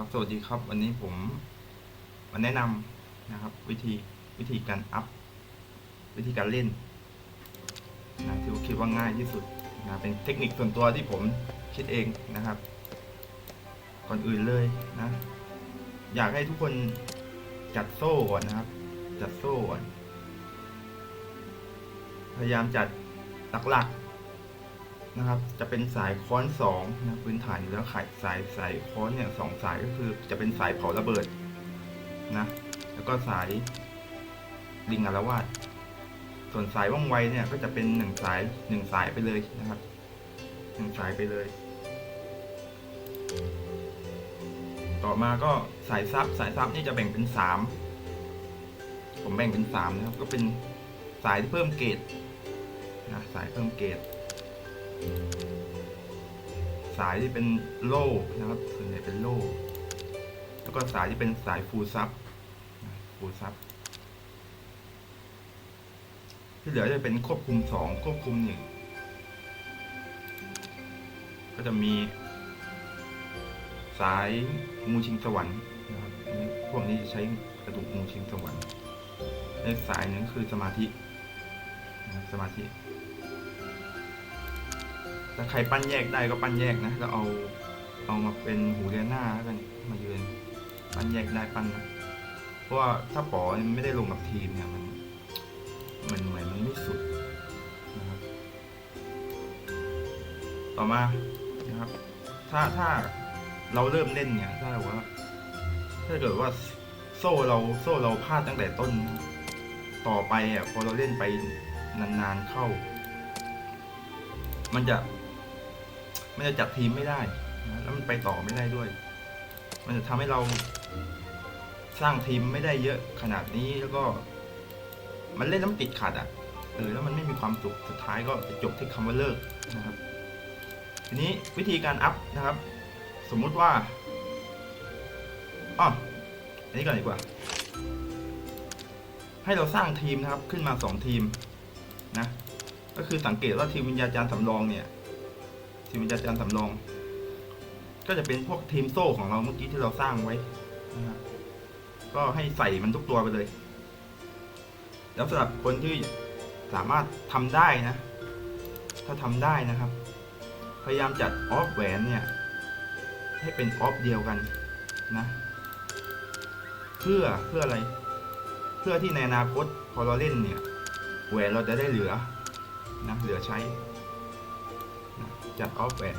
ครับ สวัสดีครับ วันนี้ผมมาแนะนำนะครับ วิธีวิธีการอัพ วิธีการเล่นนะที่ผมคิดว่าง่ายที่สุดนะเป็นเทคนิคส่วนตัวที่ผมคิดเองนะครับ ก่อนอื่นเลยนะ อยากให้ทุกคนจัดโซ่ก่อนนะครับ จัดโซ่ก่อนพยายามจัดหลักๆ นะครับ จะเป็นสายค้อนสองนะพื้นฐานอยู่แล้วขายสายสายค้อนเนี่ยสองสายก็คือจะเป็นสายเผาระเบิดนะแล้วก็สายลิงอารวาสส่วนสายว่องไวเนี่ยก็จะเป็นหนึ่งสายหนึ่งสายไปเลยนะครับหนึ่งสายไปเลย ต่อมาก็สายซับสายซับนี่จะแบ่งเป็นสามผมแบ่งเป็นสามนะครับ ก็เป็นสายที่เพิ่มเกรดนะสายเพิ่มเกรด สายที่เป็นโล่นะครับ ส่วนใหญ่เป็นโล่ แล้วก็สายที่เป็นสายฟูซับฟูซับที่เหลือจะเป็นควบคุมสองควบคุมหนึ่งก็จะมีสายงูชิงสวรรค์นะครับพวกนี้จะใช้กระดูกงูชิงสวรรค์ในสายหนึงคือสมาธินะสมาธิ ถ้าใครปั้นแยกได้ก็ปั้นแยกนะแล้วเอาเอามาเป็นหูเรียนหน้าแล้วกันมายืนปั้นแยกได้ปั้นนะเพราะว่าถ้าป๋อไม่ได้ลงกับทีมเนี่ยมันมันเหมือนมันไม่สุดนะครับ ต่อมานะครับ ถ้าถ้าเราเริ่มเล่นเนี่ยถ้าว่า ถ้าเกิดว่าโซ่เราโซ่เราพลาดตั้งแต่ต้น ต่อไปอะพอเราเล่นไปนานๆเข้า มันจะ มันจะจัดทีมไม่ได้นะแล้วมันไปต่อไม่ได้ด้วย มันจะทำให้เราสร้างทีมไม่ได้เยอะขนาดนี้แล้วก็ มันเล่นแล้วมันติดขัดอะเออแล้วมันไม่มีความสุขสุดท้ายก็จะจบที่คำว่าเลิกนะครับ ทีนี้วิธีการอัพนะครับ สมมุติว่าอ๋ออันนี้ก่อนดีกว่า ให้เราสร้างทีมนะครับขึ้นมาสองทีมนะก็คือสังเกตว่าทีมวิญญาจารย์สำรองเนี่ย ทีมวิญญาจารย์สำรอง ก็จะเป็นพวกทีมโซ่ของเราเมื่อกี้ที่เราสร้างไว้นะครับก็ให้ใส่มันทุกตัวไปเลย แล้วสำหรับคนที่สามารถทำได้นะ ถ้าทำได้นะครับ พยายามจัดออฟแหวนเนี่ย ให้เป็นออฟเดียวกันนะ เพื่อเพื่ออะไร เพื่อที่ในอนาคตพอเราเล่นเนี่ยแหวนเราจะได้เหลือนะเหลือใช้ จัดออฟแหวน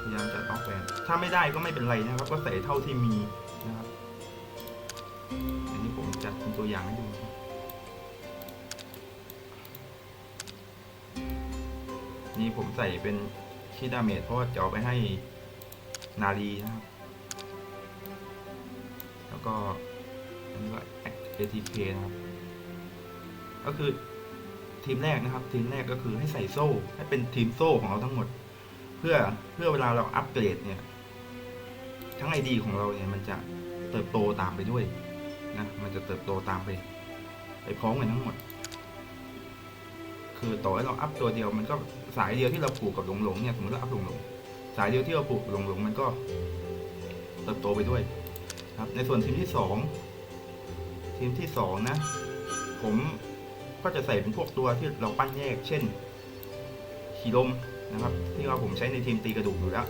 พยายามจัดออฟแหวนถ้าไม่ได้ก็ไม่เป็นไรนะครับ ก็ใส่เท่าที่มีนะครับ อันนี้ผมจัดเป็นตัวอย่างให้ดูนะครับนี่ผมใส่เป็นคีดาเมจเพราะว่าจะเอาไปให้นาลีนะครับ แล้วก็อันนี้ก็ ATK นะครับ ก็คือ ทีมแรกนะครับ ทีมแรกก็คือให้ใส่โซ่ ให้เป็นทีมโซ่ของเราทั้งหมด เพื่อเพื่อเวลาเราอัปเกรดเนี่ย ทั้งไอดีของเราเนี่ยมันจะเติบโตตามไปด้วยนะมันจะเติบโตตามไป ไปพร้อมกันทั้งหมด คือต่อให้เราอัพตัวเดียวมันก็สายเดียวที่เราผูกกับหลงหลงๆเนี่ยสมมติเราอัพหลงหลงๆสายเดียวที่เราผูกกับหลงหลงๆมันก็เติบโตไปด้วย ครับ ในส่วนทีมที่สองทีมที่สองนะ ผม ก็จะใส่เป็นพวกตัวที่เราปั้นแยก เช่น ขีลมนะครับ ที่ว่าผมใช้ในทีมตีกระดูกอยู่แล้ว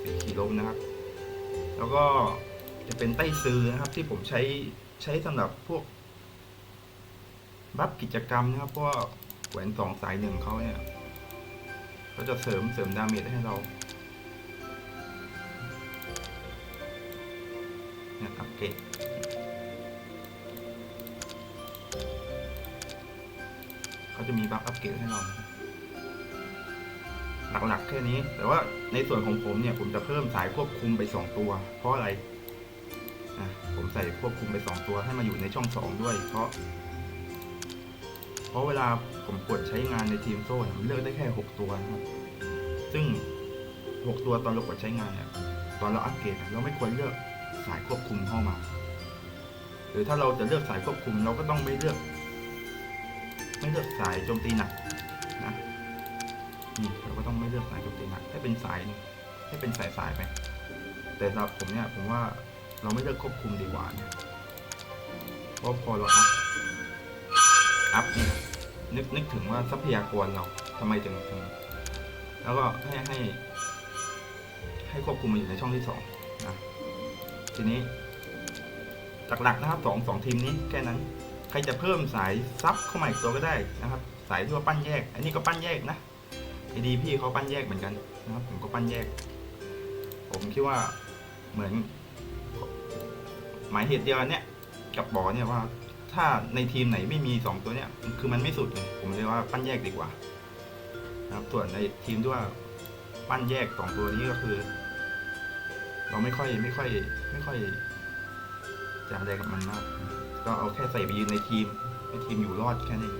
เป็นขีลมนะครับ แล้วก็จะเป็นไต้ซือนะครับ ที่ผมใช้ใช้สำหรับพวกบัฟกิจกรรมนะครับเพราะว่าแหวนสองสายหนึ่งเขาเนี่ยก็จะเสริมเสริมดาเมจให้เราเนี่ยอัปเกร เขาจะมีบัฟอัปเกรดให้เรานะครับหลักๆแค่นี้ แต่ว่าในส่วนของผมเนี่ย ผมจะเพิ่มสายควบคุมไป 2 ตัว เพราะอะไรอะผมใส่ควบคุมไป 2 ตัวให้มาอยู่ในช่อง 2 ด้วย เพราะ เพราะเวลาผมกดใช้งานในทีมโซ่เนี่ยมันเลือกได้แค่ 6 ตัวนะครับซึ่ง 6 ตัวตอนเรากดใช้งานเนี่ยตอนเราอัปเกรดเราไม่ควรเลือกสายควบคุมเข้ามา หรือถ้าเราจะเลือกสายควบคุมเราก็ต้องไม่เลือก ไม่เลือกสายโจมตีหนักนะนี่เราก็ต้องไม่เลือกสายโจมตีหนักให้เป็นสายให้เป็นสายๆไปแต่สำหรับผมเนี่ยผมว่าเราไม่เลือกควบคุมดีกว่านะเพราะพอเราอัพอัพเนี่ยนึกนึกถึงว่าทรัพยากรเราทำไมถึงถึงแล้วก็ให้ให้ ให้ควบคุมมาอยู่ในช่องที่สองนะทีนี้หลักๆนะครับสองสองทีมนี้แค่นั้น ใครจะเพิ่มสายซับเข้ามาอีกตัวก็ได้นะครับ สายที่ว่าปั้นแยก อันนี้ก็ปั้นแยกนะไอดีพี่เขาปั้นแยกเหมือนกันนะครับ ผมก็ปั้นแยก ผมคิดว่าเหมือน หมายเหตุเดียวกันเนี่ยกับบอเนี่ยว่า ถ้าในทีมไหนไม่มีสองตัวเนี่ยคือมันไม่สุดไงผมเลยว่าปั้นแยกดีกว่า นะครับส่วนในทีมที่ว่าปั้นแยกสองตัวนี้ก็คือ เราไม่ค่อยไม่ค่อย ไม่ค่อยจะอะไรกับมันมาก ก็เอาแค่ใส่ไปยืนในทีมให้ทีมอยู่รอดแค่นี้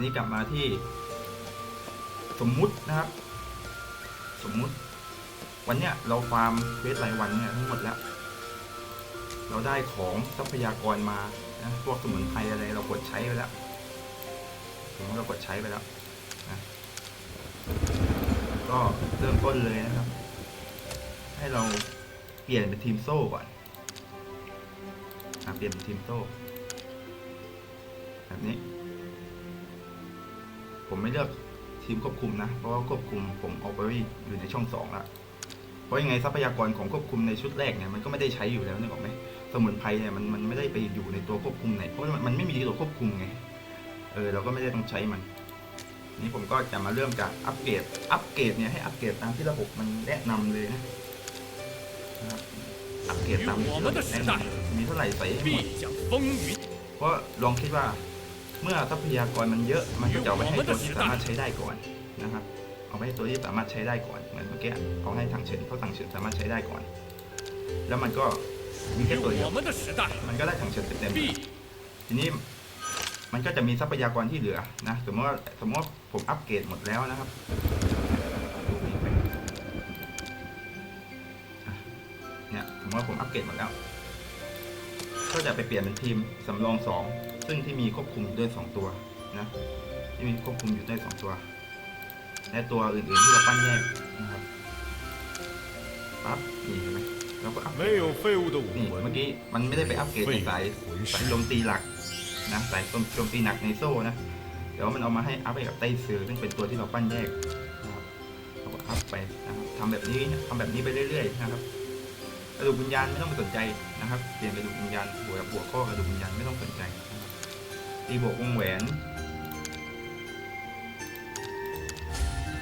นี่กลับมาที่ สมมุตินะครับ สมมุติ วันเนี้ยเราฟาร์มเวทรายวันเนี่ยทั้งหมดแล้ว เราได้ของทรัพยากรมานะพวกสมุนไพรอะไรเรากดใช้ไปแล้วผมว่าเรากดใช้ไปแล้วนะก็เริ่มต้นเลยนะครับ ให้เราเปลี่ยนเป็นทีมโซ่ก่อน อะเปลี่ยนเป็นทีมโซ่แบบนี้ ผมไม่เลือกทีมควบคุมนะ เพราะว่าควบคุมผมเอาไปอยู่ในช่องสองล้วเพราะยังไงทรัพยากรของควบคุมในชุดแรกเนี่ยมันก็ไม่ได้ใช้อยู่แล้วนึกออกไหมสมุนไพรเนี่ยมันมันไม่ได้ไปอยู่ในตัวควบคุมไหนเพราะมันมันไม่มีตัวควบคุมไงเออเราก็ไม่ได้ต้องใช้มันนี่ผมก็จะมาเริ่มจากอัปเกรด อัปเกรดเนี่ยให้อัปเกรดตามที่ระบบมันแนะนำเลยนะนะครับ อัปเกรดตามที่เราอยากได้มีเท่าไหร่ใส่ให้หมดเพราะลองคิดว่าเมื่อทรัพยากรมันเยอะมันจะเอาไปให้ตัวที่สามารถใช้ได้ก่อนนะครับ เอาไปให้ตัวที่สามารถใช้ได้ก่อนเหมือนเมื่อกี้เขาให้ทางเฉินเขาทางเฉินสามารถใช้ได้ก่อน แล้วมันก็มีแค่ตัวเดียวมันก็ได้ทางเฉินเต็มๆทีนี้มันก็จะมีทรัพยากรที่เหลือนะสมมติว่าสมมติผมอัปเกรดหมดแล้วนะครับ ว่าผมอัปเกรดหมดแล้ว ก็จะไปเปลี่ยนเป็นทีมสำรองสองซึ่งที่มีควบคุมด้วยสองตัวนะที่มีควบคุมอยู่ด้วยสองตัว และตัวอื่นๆที่เราปั้นแยกนะครับปั๊บนี่เห็นไหมเราก็อัปเกรดนี่เมื่อกี้มันไม่ได้ไปอัปเกรดสายสายโจมตีหลักนะสายโจมตีหนักในโซ่นะเดี๋ยวมันเอามาให้อัปไปกับไต้ซือซึ่งเป็นตัวที่เราปั้นแยกนะครับเราก็อัปไปนะครับทำแบบนี้ทำแบบนี้ไปเรื่อยๆนะครับ กระดูกวิญญาณไม่ต้องไปสนใจนะครับเปลี่ยนกระดูกวิญญาณบวกบวกข้อกระดูกวิญญาณไม่ต้องสนใจตีบวกวงแหวน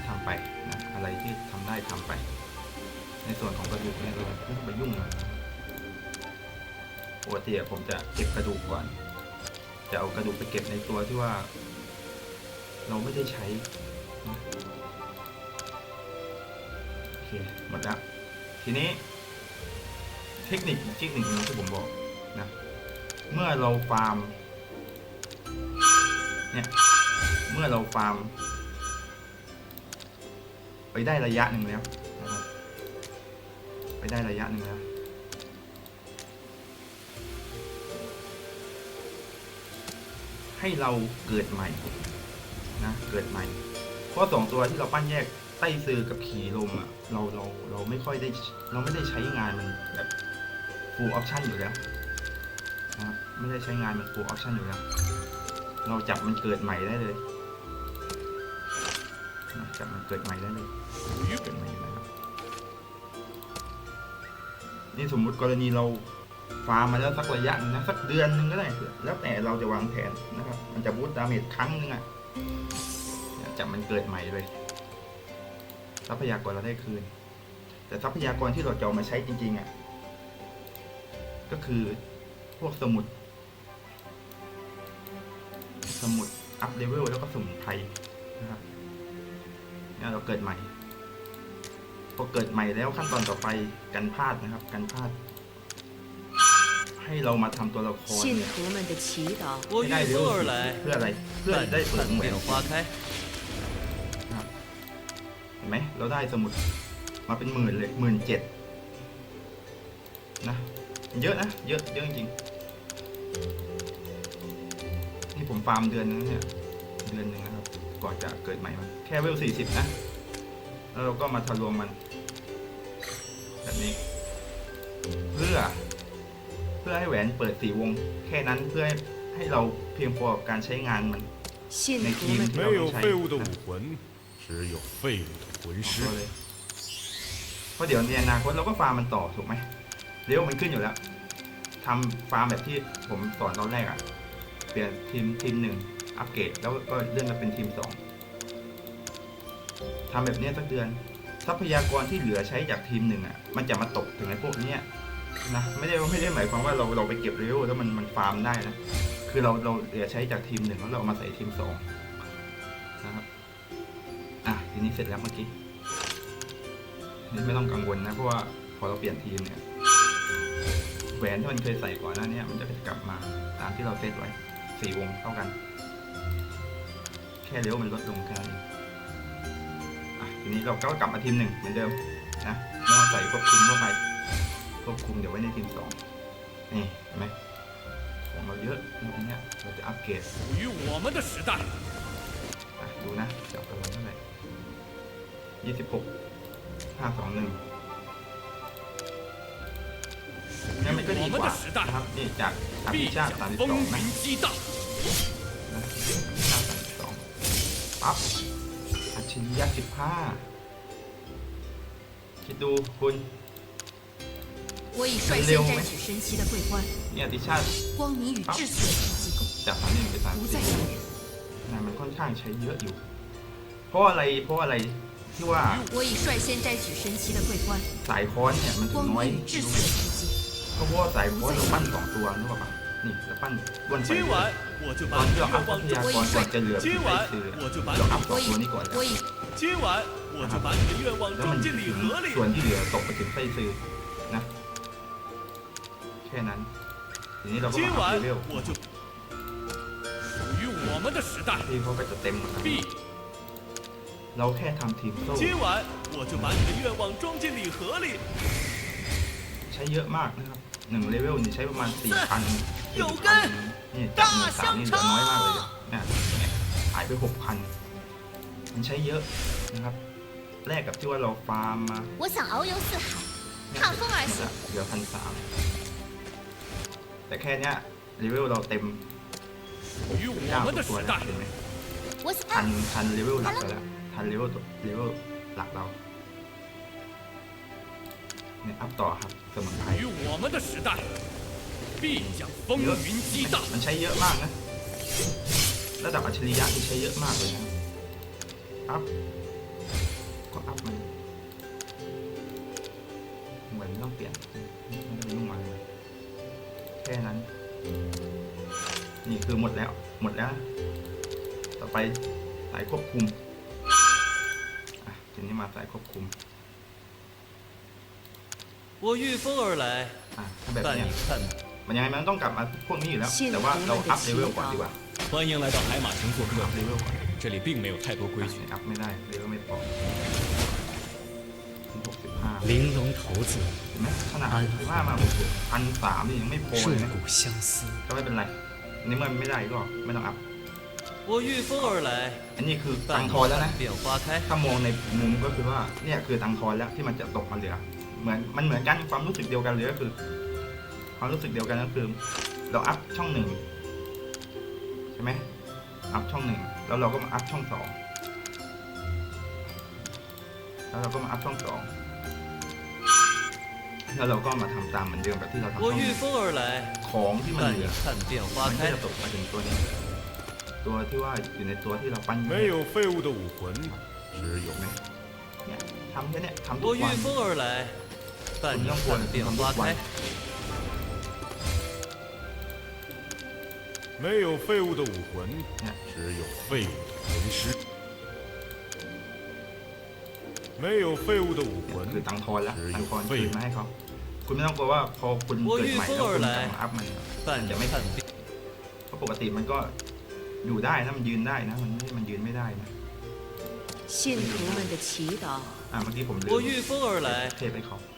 ทำไปนะอะไรที่ทำได้ทำไป ในส่วนของกระดูกเนี่ยเราไม่ต้องไปยุ่งมันปกติผมจะเก็บกระดูกก่อน จะเอากระดูกไปเก็บในตัวที่ว่า เราไม่ได้ใช้โอเคหมดแล้วทีนี้ เทคนิคอีกเทคนิคหนึงที่ผมบอกนะเมื่อเราฟาร์มเนี่ยเมื่อเราฟาร์ม ไปได้ระยะหนึ่งแล้วนะครับไปได้ระยะหนึ่งแล้วให้เราเกิดใหม่นะเกิดใหม่ เพราะสองตัวที่เราปั้นแยกไต้ซือกับขี่ลมอะเราเราเราไม่ค่อยได้เราไม่ได้ใช้งานมันแบบ full option อยู่แล้วนะครับไม่ได้ใช้งานมัน full option อยู่แล้ว เราจับมันเกิดใหม่ได้เลยนะจับมันเกิดใหม่ได้เลยเกิดใหม่นะครับนี่สมมุติกรณีเราฟาร์มมาแล้วสักระยะนึงนะสักเดือนหนึงก็ได้แล้วแต่เราจะวางแผนนะครับมันจะบูตดาเมจครั้งหนึงอะ่ะจับมันเกิดใหม่เลยทรัพยากรเราได้คืน แต่ทรัพยากรที่เราจะเอามาใช้จริงๆอะ่ะ ก็คือพวกสมุด สมุดอัพเลเวลแล้วก็สมุนไพรนะครับเนี่ยเราเกิดใหม่ พอเกิดใหม่แล้วขั้นตอนต่อไปกันพลาดนะครับ กันพลาด ให้เรามาทำตัวละครเนี่ยให้ได้เร็วเพื่ออะไร เพื่อได้เปิดเหมือนเห็นไหมเราได้สมุดมาเป็นหมื่นเลยหมื่นเจ็ดนะ เยอะนะ เยอะเยอะจริงนี่ผมฟาร์มเดือนนึงเนี่ย เดือนหนึ่งนะครับ ก่อนจะเกิดใหม่มาแค่เวลสี่สิบนะ แล้วเราก็มาทะลวงมัน แบบนี้ เพื่อ เพื่อให้แหวนเปิดสี่วง แค่นั้นเพื่อให้เราเพียงพอกับการใช้งานมันในทีมที่เราต้อใช้เพราะเดี๋ยวในอนาคตเราก็ฟาร์มมันต่อถูกไหม เดี๋ยวมันขึ้นอยู่แล้วทำฟาร์มแบบที่ผมสอนตอนแรกอะ่ะ เปลี่ยนทีมทีมหนึ่งอัปเกรดแล้วก็เลื่อนมาเป็นทีมสองทำแบบเนี้ยสักเดือน ทรัพยากรที่เหลือใช้จากทีมหนึ่งอะ่ะ มันจะมาตกถึงไอ้พวกเนี้ยนะไม่ได้ไม่ได้หมายความว่าเราเราไปเก็บเร็วแล้วมันมันฟาร์มได้นะคือเราเราเหลือใช้จากทีมหนึ่งแล้วเราเอามาใส่ทีมสองนะครับอะทีนี้เสร็จแล้วเมื่อกี้นี่ไม่ต้องกังวลนะเพราะว่าพอเราเปลี่ยนทีมเนี่ย แหวนที่มันเคยใส่ก่อนหน้านี้มันจะกลับมาตามที่เราเซตไว้สี่วงเท่ากัน แค่เลี้ยวมันลดลงแค่นี้ทีนี้เราก็กลับมาทีมหนึ่งเหมือนเดิมนะเม่อใส่ควบคุมเข้าไปควบคุมเดี๋ยวไว้ในทีมสองนี่เห็นไหมของเราเยอะอังนี้เราจะอัปเกรดดูนะจับกันมาเท่าไหร่ยี่สิบหกห้าสองหนึ่ง ก็ดีกว่านะครับนี่จากอากพิชาติสามสิบสองนะสองปั๊บอัจฉริยะสิบห้าคิดดูคุณเร็วไหมเนี่ยติชาติปั๊บจากสามหนึ่งไปสามสี่นะมันค่อนข้างใช้เยอะอยู่ เพราะอะไรเพราะอะไรที่ว่าสายค้อนเนี่ยมันถึงน้อย ก็เพาะว่าใส่โค้ดะปั้นสองตัวนึกออกปะนี่แล้วปั้นวันไปเลตอนที่เราอัพทรัพยากรก่อนจะเหลือไปคือเราอัพสองตัวนี้ก่อนแล้วแล้วมันส่วนที่เหลือตกไปถึงไฟซื้อนะแค่นั้นทีนี้เราก็มาเร็วทีเขาไปจะเต็มหมดแล้วเราแค่ทำทีมโซ่ใช้เยอะมากนะครับ หนึ่งเลเวลนี่ใช้ประมาณสี่พันสี่พันนี่จานหมื่นสามนี่จะน้อยมากเลยเนี่ยหายไปหกพันมันใช้เยอะนะครับ แลกกับที่ว่าเราฟาร์มมาเหลือพันสามแต่แค่เนี้ยเลเวลเราเต็มเก้าตัวแล้วเห็นไหมทันทันเลเวลหลักแล้วทันเลเวลเลเวลหลักเรา นี่อัพต่อครับสมุนไพรเยอะมันใช้เยอะมากนะระดับอัจฉริยะที่ใช้เยอะมากเลยนะอัพก็อัพมันเหมือนต้องเปลี่ยนไม่ต้องยุ่งมัแค่นั้น นี่คือหมดแล้วหมดแล้ว ต่อไปสายควบคุมทีนี้มาสายควบคุม 我御风而来， อ่ะถ้าแบบ 但 เนี้ย 你看， มันยังไงมันต้องกลับมาพวกนี้อยู่แล้ว 信 แต่ 徒 ว่าเรา 们 อัพ 的 เลเวล 祈 ก่อนดีกว่า 祷，欢迎来到海马城做客 อั，พเลเวลก่อน 这里并没有太多规矩。 อัพไม่ได้เลเวลไม่พอหกสิบห้า 玲珑骰子， เห็นไหมขนาดหกสิบห้ามาหกสิบพันสามนี่ยังไม่พอเลย 触 นะ 骨相思。 ก็ไม่เป็นไรอันนี้มันไม่ได้ก็ไม่ต้องอัพ 我御风而来， อันนี้คือตั 但 ง 你 ค์ทอนแล้วนะ 看变花开。 ถ้ามองในมุมก็คือว่าเนี่ยคือตังค์ทอนแล้วที่มันจะตกมาเหลือ เหมือนมันเหมือนกันความรู้สึกเดียวกันเลยก็คือ ความรู้สึกเดียวกันก็คือ เราอัพช่องหนึ่งใช่ไหมอัพช่องหนึ่งแล้วเราก็มาอัพช่องสองแล้วเราก็มาอัพช่องสองแล้วเราก็มาทำตามเหมือนเดิมแบบที่เราทำช่ 我 องห 御 นึ่ง 风而来， ของที่มัน 但 เหลื 你 อ 看变花 มันก็ 开 จะ。ตกมาถึงตัวนี้ ตัวที่ว่าอยู่ในตัวที่เราปั้น 没有废物的武魂，只有 ไหมเนี่ยทำแค่เนี้ยทำทุ 我 ก 御 วัน 风而来，但你看变花开。没有废物的武魂，只有废物的魂师。没有废物的武 เนี่ย 魂 คือ，ตังค์ทอนแล้ว 只 ตัง 有 ค์ทอน 废 คืน 物 มาให้เขาคุณไม่ต้องกลัวว่าพอคุณเกิดใหม่แล้วคุณจะมาอัพมัน 但你看变， เพราะปกติมันก็อยู่ได้นะมันยืนได้นะ มันไม่มันยืนไม่ได้นะ 信徒们的祈祷， อ่าเมื่อกี้ผมลืม 我御风而来， เทปให้เขาใส่ก่อน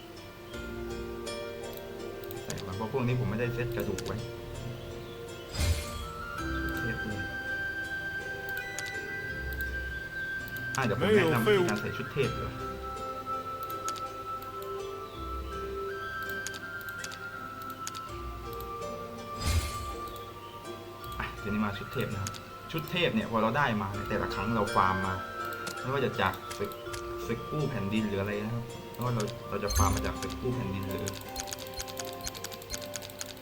เพราะพวกนี้ผมไม่ได้เซตกระดูกไว้เทปเลยอะเดี๋ยวผมแนะนำวิธีการใส่ชุดเทพดีกว่าอะทีนี้มาชุดเทพนะครับ ชุดเทพเนี่ยพอเราได้มาเนี่ยแต่ละครั้งเราฟาร์มมา ไม่ว่าจะจากศึกศึกกู้แผ่นดินหรืออะไรนะครับ เพราะว่าเราเราจะฟาร์มมาจากศึกกู้แผ่นดินหรือ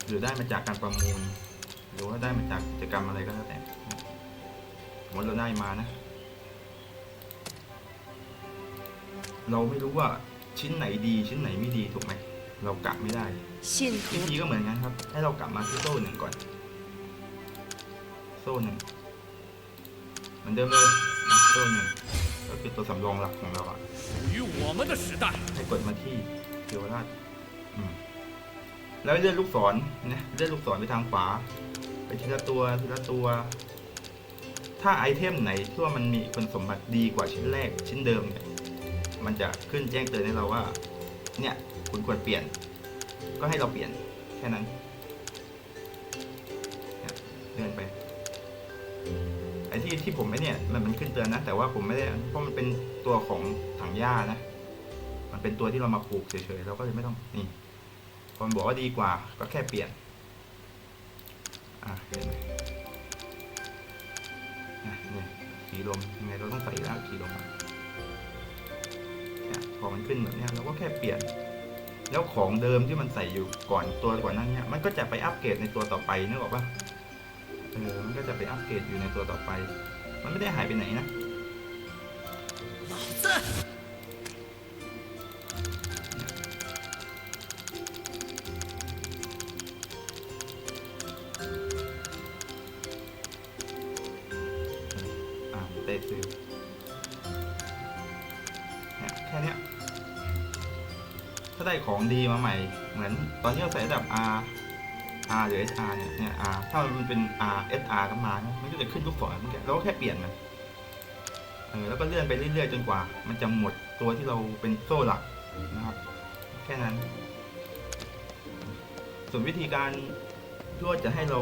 หรือได้มาจากการประมูล หรือว่าได้มาจากกิจกรรมอะไรก็แล้วแต่สมมติเราได้มานะ เราไม่รู้ว่าชิ้นไหนดีชิ้นไหนไม่ดีถูกไหมเรากะไม่ได้วิธีก็เหมือนกันครับ ให้เรากลับมาที่โซ่หนึ่งก่อน โซ่หนึ่งเหมือนเดิมเลยโซ่หนึ่งก็คือตัวสำรองหลักของเราอะให้กดมาที่เทวราชอืม แล้วเลื่อนลูกศรนะเลื่อนลูกศรไปทางขวา ไปทีละตัวทีละตัว ถ้าไอเทมไหนที่ว่ามันมีคุณสมบัติดีกว่าชิ้นแรกชิ้นเดิมเนี่ยมันจะขึ้นแจ้งเตือนให้เราว่า เนี่ยคุณควรเปลี่ยน ก็ให้เราเปลี่ยนแค่นั้นเนี่ยเลื่อนไปไอ้ที่ที่ผมไม่เนี่ยมันมันขึ้นเตือนนะ แต่ว่าผมไม่ได้เพราะมันเป็นตัวของถังหญ้านะ มันเป็นตัวที่เรามาปลูกเฉยๆเราก็เลยไม่ต้องนี่ พอมันบอกว่าดีกว่าก็แค่เปลี่ยนอะเห็นไหมอะนี่ขีลมยังไงเราต้องใส่แล้วขีลมพอมันขึ้นแบบนี้เราก็แค่เปลี่ยน แล้วของเดิมที่มันใส่อยู่ก่อนตัวก่อนนั้นเนี่ยมันก็จะไปอัปเกรดในตัวต่อไปนึกออกปะเออมันก็จะไปอัปเกรดอยู่ในตัวต่อไป มันไม่ได้หายไปไหนนะ ด้ของดีมาใหม่ เหมือนตอนที่เราใส่ระดับ R R หรือ SR เนี่ยเนี่ย R ถ้ามันเป็น R SR ก็มาเนี่ยมันก็จะขึ้นลูกศรเมื่อกี้เราก็แค่เปลี่ยนมันเออแล้วก็เลื่อนไปเรื่อยๆจนกว่า มันจะหมดตัวที่เราเป็นโซ่หลักนะครับ แค่นั้น ส่วนวิธีการที่ว่าจะให้เรา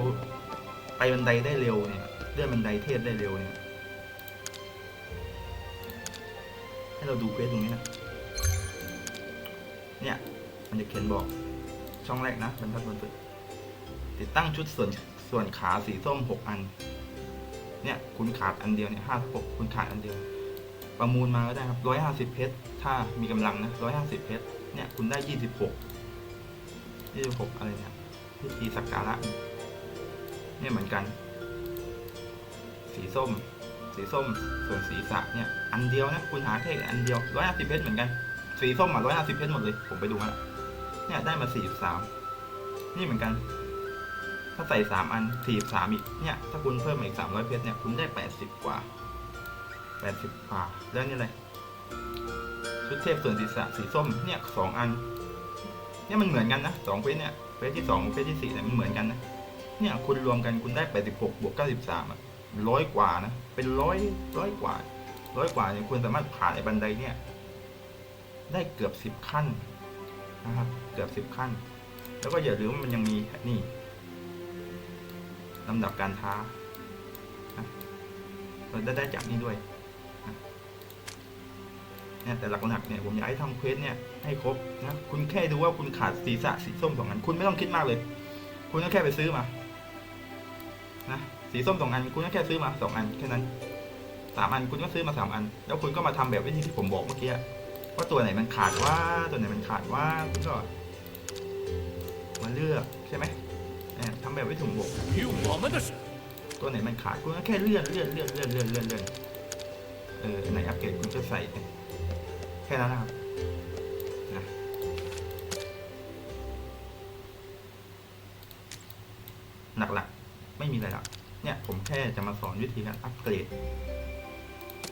ไปบันไดได้เร็วเนี่ย เลื่อนบันไดเทพได้เร็วเนี่ย ให้เราดูเควสตรงนี้นะ เนี่ย มันจะเขียนบอกช่องแรกนะบรรทัดบนสุด ติดตั้งชุดส่วนส่วนขาสีส้มหกอัน เนี่ยคุณขาดอันเดียวเนี่ยห้าหกคุณขาดอันเดียว ประมูลมาก็ได้ครับร้อยห้าสิบเพชรถ้ามีกำลังนะร้อยห้าสิบเพชรเนี่ยคุณได้ยี่สิบหกยี่สิบหกอะไรเนี่ยพิธีสักการะเนี่ยเหมือนกัน สีส้ม สีส้ม ส่วนสีสะเนี่ย อันเดียวนะ คุณหาแค่อันเดียวร้อยห้าสิบเพชรเหมือนกัน สีส้มอะร้อยห้าสิบเพชรหมดเลย ผมไปดูมาแล้ว เนี่ยได้มาสี่สามนี่เหมือนกัน ถ้าใส่สามอันสี่สามอีกเนี่ย ถ้าคุณเพิ่มมาอีกสามร้อยเพชรเนี่ยคุณได้แปดสิบกว่าแปดสิบกว่าแล้วนี่อะไรชุดเทพส่วนศีรษะสีส้มเนี่ยสองอัน เนี่ยมันเหมือนกันนะสองเพชรเนี่ยเพชรที่สองเพชรที่สี่เนี่ยมันเหมือนกันนะเนี่ยคุณรวมกันคุณได้แปดสิบหกบวกเก้าสิบสามอะร้อยกว่านะเป็นร้อยร้อยกว่าร้อยกว่าเนี่ยคุณสามารถผ่านไอ้บันไดเนี่ย ได้เกือบสิบขั้นนะครับ เกือบสิบขั้น แล้วก็อย่าลืมว่ามันยังมีนี่ลำดับการท้าเราได้ได้จากนี่ด้วยเนี่ยแต่หลักๆเนี่ยผมอยากให้ทำเควสเนี่ยให้ครบนะคุณแค่ดูว่าคุณขาดศีรษะสีส้มสองอันคุณไม่ต้องคิดมากเลย คุณก็แค่ไปซื้อมานะสีส้มสองอันคุณก็แค่ซื้อมาสองอันแค่นั้นสามอันคุณก็ซื้อมาสามอัน แล้วคุณก็มาทำแบบวิธีที่ผมบอกเมื่อกี้ว่าตัวไหนมันขาดว่าตัวไหนมันขาดว่าคุณก็ มาเลือกใช่ไหมทำแบบไม่ถุงบกตัวไหนมันขาดคุณก็แค่เลื่อนเลื่อนเลื่อนเลื่อนเลื่อนเลื่อนเลื่อนเออไหนอัปเกรดคุณก็ใส่แค่นั้นนะครับนะหลักไม่มีอะไรหรอกเนี่ยผมแค่จะมาสอนวิธีการอัปเกรด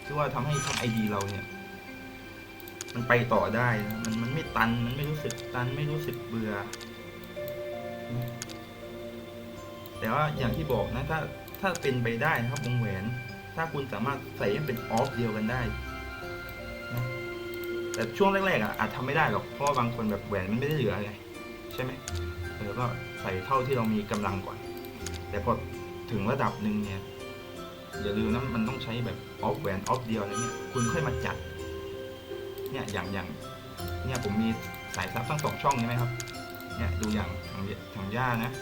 ที่ว่าทำให้ทำไอดีเราเนี่ยมันไปต่อได้มันมันไม่ตัน มันไม่รู้สึกตัน ไม่รู้สึกเบื่อ แต่ว่าอย่างที่บอกนะถ้าถ้าเป็นไปได้นะครับวงแหวน ถ้าคุณสามารถใส่ให้เป็นออฟเดียวกันได้นะแต่ช่วงแรกๆอะอาจทำไม่ได้หรอกเพราะบางคนแบบแหวนมันไม่ได้เหลือไงใช่ไหมเออก็ใส่เท่าที่เรามีกำลังก่อน แต่พอถึงระดับหนึ่งเนี่ยอย่าลืมนะมันต้องใช้แบบออฟแหวนออฟเดียวอะไรเงี้ยคุณค่อยมาจัดเนี่ยอย่างอย่างเนี่ยผมมีสายซับทั้งสองช่องใช่ไหมครับ เนี่ยดูอย่างทางทางย่านะ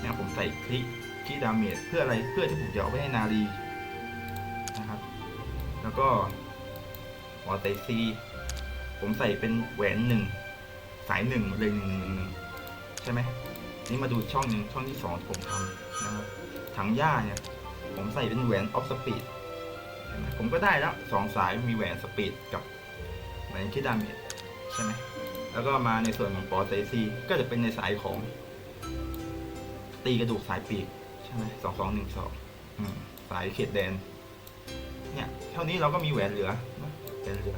เนี่ยผมใส่คลิคลิดาเมจเพื่ออะไรเพื่อที่ผมจะเอาไปให้นารีนะครับ แล้วก็หัวไตซีผมใส่เป็นแหวนหนึ่งสายหนึ่งเลยหนึ่งหนึ่งหนึ่งใช่ไหมนี่มาดูช่องหนึ่งช่องที่สองที่ผมทำนะครับถังหญ้าเนี่ยผมใส่เป็นแหวนออฟสปีดเห็นไหมผมก็ได้แล้วสองสายมีแหวนสปีดกับแหวนคิดดาเมจใช่ไหม แล้วก็มาในส่วนของปอไซซีก็จะเป็นในสายของ ตีกระดูกสายปีกใช่ไหมสองสองหนึ่งสองสายเขตแดน เนี่ย เท่านี้เราก็มีแหวนเหลือนะแหวนเหลือ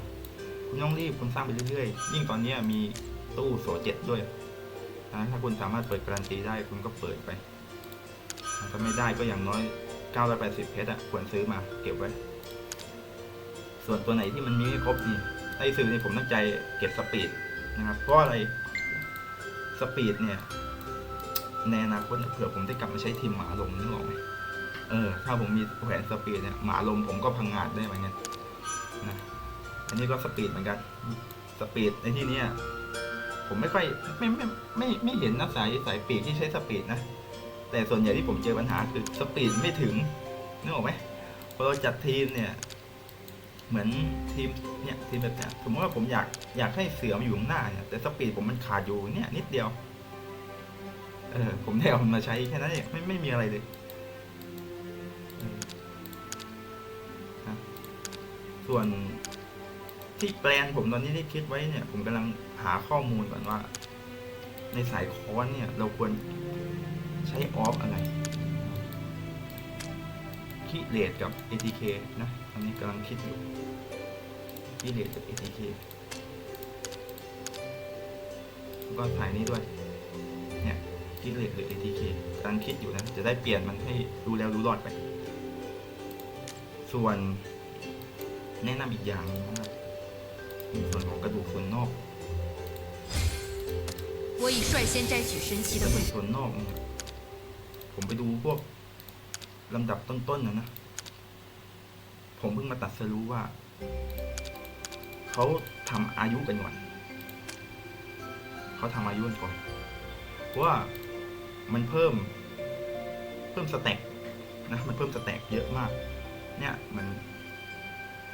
คุณต้องรีบคุณสร้างไปเรื่อยๆ ยิ่งตอนนี้มีตู้โสเจ็ดด้วยนะถ้าคุณสามารถเปิดการันตีได้คุณก็เปิดไปถ้าไม่ได้ก็อย่างน้อย 980 เพชรอะควรซื้อมาเก็บไว้ ส่วนตัวไหนที่มันมีไม่ครบนี่ไอ้ซื้อนี่ผมตั้งใจเก็บสปีด นะครับเพราะอะไรสปีดเนี่ยในอนาคตเนี่ยเผื่อผมได้กลับมาใช้ทีมหมาลงนึกออกไหมเออ ถ้าผมมีแหวนสปีดเนี่ยหมาลมผมก็พังงาดได้เหมือนกันนะอันนี้ก็สปีดเหมือนกันสปีดในที่นี้ผมไม่ค่อยไม่ไม่ไม่ไม่เห็นนะสายสายปีกที่ใช้สปีดนะแต่ส่วนใหญ่ที่ผมเจอปัญหาคือสปีดไม่ถึงนึกออกไหมพอเราจัดทีมเนี่ย เหมือนทีมเนี่ยทีมแบบเนี้ยสมมติว่าผมอยากอยากให้เสือมอยู่ข้างหน้าเนี่ยแต่สปีดผมมันขาดอยู่เนี่ยนิดเดียว เออผมได้เอามันมาใช้แค่นั้นเองไม่ไม่มีอะไรเลยส่วนที่แปลนผมตอนนี้ที่คิดไว้เนี่ย ผมกำลังหาข้อมูลก่อนว่า ในสายคอนเนี่ย เราควรใช้ออฟอะไร คีเลดกับ ATK นะตอนนี้กำลังคิดอยู่คีเลดกับ ATK แล้วก็สายนี้ด้วย เนี่ยคีเลดหรือ ATK กำลังคิดอยู่นะ จะได้เปลี่ยนมันให้ดูแล้วรู้รอดไป ส่วน แนะนำอีกอย่างหนึงนะครับในส่วนของกระดูกส่วนนอก 我已率先摘取神奇 ก 的 ระดู 慧 กส่วนนอกเนี่ยผมไปดูพวก ลำดับต้นๆนะนะ ผมเพิ่งมาตัดสรู้ว่า เขาทำอายุกันก่อนเขาทำอายุกันก่อนเพราะว่ามันเพิ่ม เพิ่มสแต็กนะมันเพิ่มสแต็กเยอะมาก เนี่ยมัน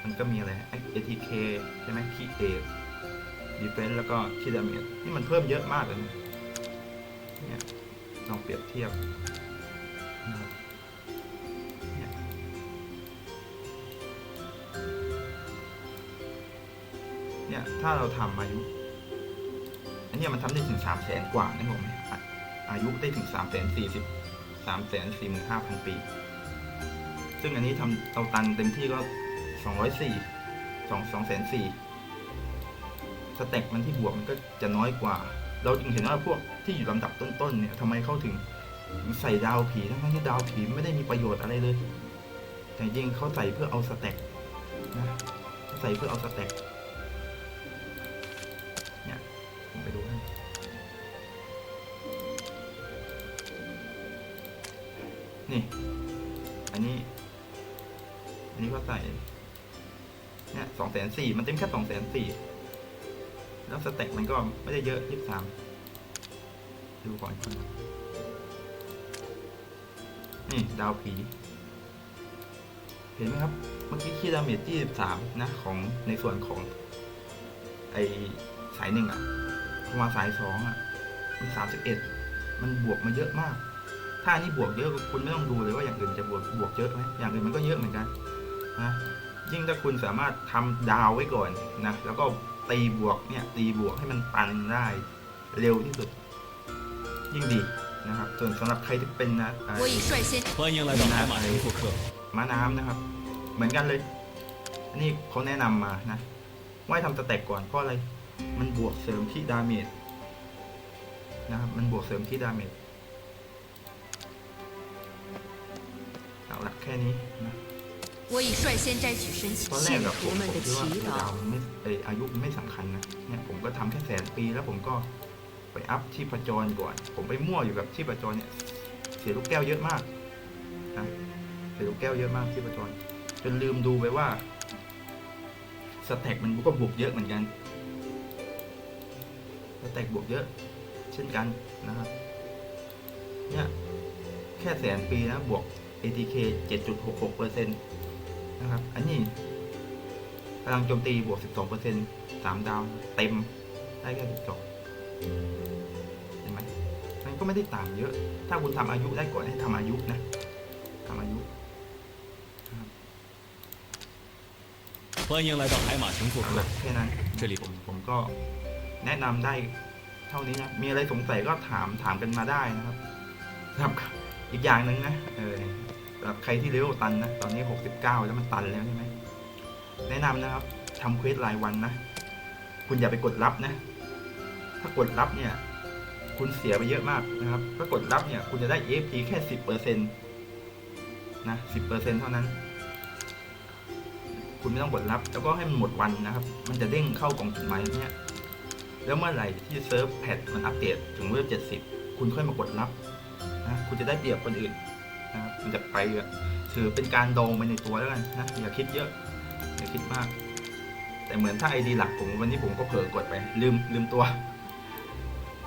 มันก็มีอะไร ATK ใช่ไหมคีเอดีเฟนส์แล้วก็คีดาเมจนี่มันเพิ่มเยอะมากเลยนะเนี่ยลองเปรียบเทียบ เนี่ยถ้าเราทำอายุ อันนี้มันทำได้ถึงสามแสนกว่านะผมอายุได้ถึงสามแสนสี่สิบสามแสนสี่หมื่นห้าพันปี ซึ่งอันนี้ทำเอาตันเต็มที่ก็สองร้อยสี่สองสองแสนสี่สเต็กมันที่บวกมันก็จะน้อยกว่า เราจึงเห็นว่าพวกที่อยู่ลำดับต้นๆเนี่ยทำไมเข้าถึงใส่ดาวผีทั้งที่ดาวผีไม่ได้มีประโยชน์อะไรเลย แต่จริงเขาใส่เพื่อเอาสเต็กนะใส่เพื่อเอาสเต็ก นี่ อันนี้ อันนี้ก็ใส่ เนี่ยสองแสนสี่มันเต็มแค่สองแสนสี่แล้วสเต็กมันก็ไม่ได้เยอะยี่สิบสามดูก่อนนี่ ดาวผี เห็นไหมครับ เมื่อกี้คีดาเมจยี่สิบสามนะ ของในส่วนของ ไอสายหนึ่งอะพอมาสายสองอะมันสามสิบเอ็ดมันบวกมาเยอะมาก ถ้านี่บวกเยอะคุณไม่ต้องดูเลยว่าอย่างอื่นจะบวกบวกเยอะไหมอย่างอื่นมันก็เยอะเหมือนกันนะยิ่งถ้าคุณสามารถทำดาวไว้ก่อนนะแล้วก็ตีบวกเนี่ยตีบวกให้มันปันได้เร็วที่สุด ยิ่งดีนะครับส่วนสำหรับใครที่เป็นนะม้าน้ำม้าน้ำนะครับ เหมือนกันเลย นี่เขาแนะนำมานะว่าทำสแตกก่อนเพราะอะไร มันบวกเสริมที่ดาเมจนะครับ มันบวกเสริมที่ดาเมจ เอาละแค่นี้นะ 我已率先摘取神奇 ตอนแรก 信 แบบผ 徒 ม 们 ผม 的 คิดว่า 祈 ดาว 祷。 มันไม่เอออายุมันไม่สำคัญนะเนี่ยผมก็ทำแค่แสนปีแล้วผมก็ไปอัพที่ประจรก่อน ผมไปมั่วอยู่กับที่ประจรเนี่ย เสียลูกแก้วเยอะมากนะ ใส่ลูกแก้วเยอะมากที่ประจรจนลืมดูไปว่า สแต็กมันก็บวกเยอะเหมือนกัน สแต็กบวกเยอะ เช่นกันนะครับ เนี่ย แค่แสนปีนะ บวก ATK 7.66เปอร์เซ็นต์นะครับ อันนี้พลังโจมตีบวก 12เปอร์เซ็นต์สามดาว เต็ม ได้แค่12เห็นไหมมันก็ไม่ได้ต่างเยอะ ถ้าคุณทำอายุได้ก่อนให้ทำอายุนะทำอายุ 欢迎来到海马城做 แบ 客 บ。แค่นั้น 这里 ผมผมก็แนะนำได้เท่านี้นะ มีอะไรสงสัยก็ถามถามกันมาได้นะครับครับ อีกอย่างหนึ่งนะ เออ สำหรับใครที่เลเวลตันนะ ตอนนี้ 69 แล้วมันตันแล้วใช่ไหม แนะนำนะครับทำเควสรายวันนะ คุณอย่าไปกดรับนะ ถ้ากดรับเนี่ย คุณเสียไปเยอะมากนะครับ ถ้ากดรับเนี่ย คุณจะได้ EFP แค่ 10%นะ10%เท่านั้น คุณไม่ต้องกดรับ แล้วก็ให้มันหมดวันนะครับ มันจะเด้งเข้ากล่องจดหมายเนี่ยแล้วเมื่อไหร่ที่เซิร์ฟแพทมันอัปเดตถึงเวลเจ็ดสิบคุณค่อยมากดรับนะ คุณจะได้เปรียบคนอื่น นะครับมันจะไปอะถือเป็นการดองไปในตัวแล้วกันนะอย่าคิดเยอะ อย่าคิดมาก แต่เหมือนถ้าไอดีหลักผมวันนี้ผมก็เผลอกดไป ลืมลืมตัว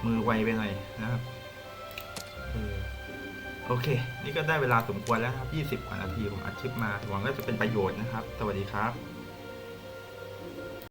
มือไวไปหน่อยนะครับโอเค นี่ก็ได้เวลาสมควรแล้วครับ 20กว่านาทีผมอัดคลิปมา หวังว่าจะเป็นประโยชน์นะครับ สวัสดีครับ